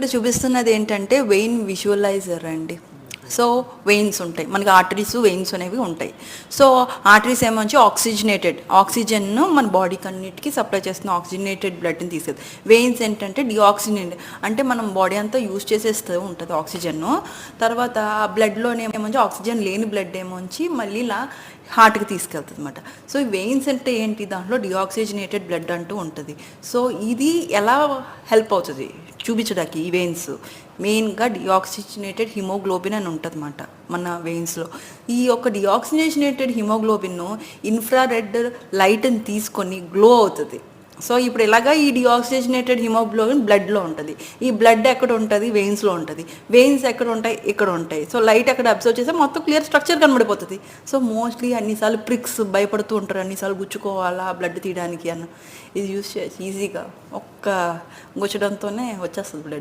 ఇక్కడ చూపిస్తున్నది ఏంటంటే వెయిన్ విజువలైజర్ అండి. సో వెయిన్స్ ఉంటాయి. మనకి ఆర్టరీస్ వెయిన్స్ అనేవి ఉంటాయి. సో ఆర్టరీస్ ఏమొచ్చి ఆక్సిజనేటెడ్ ఆక్సిజన్ను మన బాడీకి అన్నిటికీ సప్లై చేస్తున్న ఆక్సిజనేటెడ్ బ్లడ్ని తీసేది. వెయిన్స్ ఏంటంటే డిఆక్సిజనేట్ అంటే మనం బాడీ అంతా యూజ్ చేసేస్తూ ఉంటుంది ఆక్సిజన్ను తర్వాత ఆ బ్లడ్లోనే ఏమొచ్చి ఆక్సిజన్ లేని బ్లడ్ ఏమొచ్చి మళ్ళీ ఇలా హార్ట్కి తీసుకెళ్తుంది అనమాట సో ఈ వెయిన్స్ అంటే ఏంటి? దాంట్లో డిఆక్సిజనేటెడ్ బ్లడ్ అంటూ ఉంటుంది. సో ఇది ఎలా హెల్ప్ అవుతుంది? చూపించడానికి ఈ వెయిన్స్ మెయిన్గా డిఆక్సిజనేటెడ్ హిమోగ్లోబిన్ అని ఉంటుంది అనమాట మన వెయిన్స్లో ఈ యొక్క డిఆక్సిజనేటెడ్ హిమోగ్లోబిన్ ఇన్ఫ్రారెడ్ లైట్ని తీసుకొని గ్లో అవుతుంది. సో ఇప్పుడు ఇలాగా ఈ డిఆక్సిజనేటెడ్ హిమోగ్లోబిన్ బ్లడ్లో ఉంటుంది. ఈ బ్లడ్ ఎక్కడ ఉంటుంది? వెయిన్స్లో ఉంటుంది. వెయిన్స్ ఎక్కడ ఉంటాయి? ఇక్కడ ఉంటాయి. సో లైట్ ఎక్కడ అబ్జర్వ్ చేస్తే మొత్తం క్లియర్ స్ట్రక్చర్ కనబడిపోతుంది. సో మోస్ట్లీ అన్నిసార్లు ప్రిక్స్ భయపడుతూ ఉంటారు. అన్నిసార్లు గుచ్చుకోవాలా బ్లడ్ తీయడానికి అన్న. ఇది యూస్ చేసి ఈజీగా ఒక్క గుచ్చడంతోనే వచ్చేస్తుంది బ్లడ్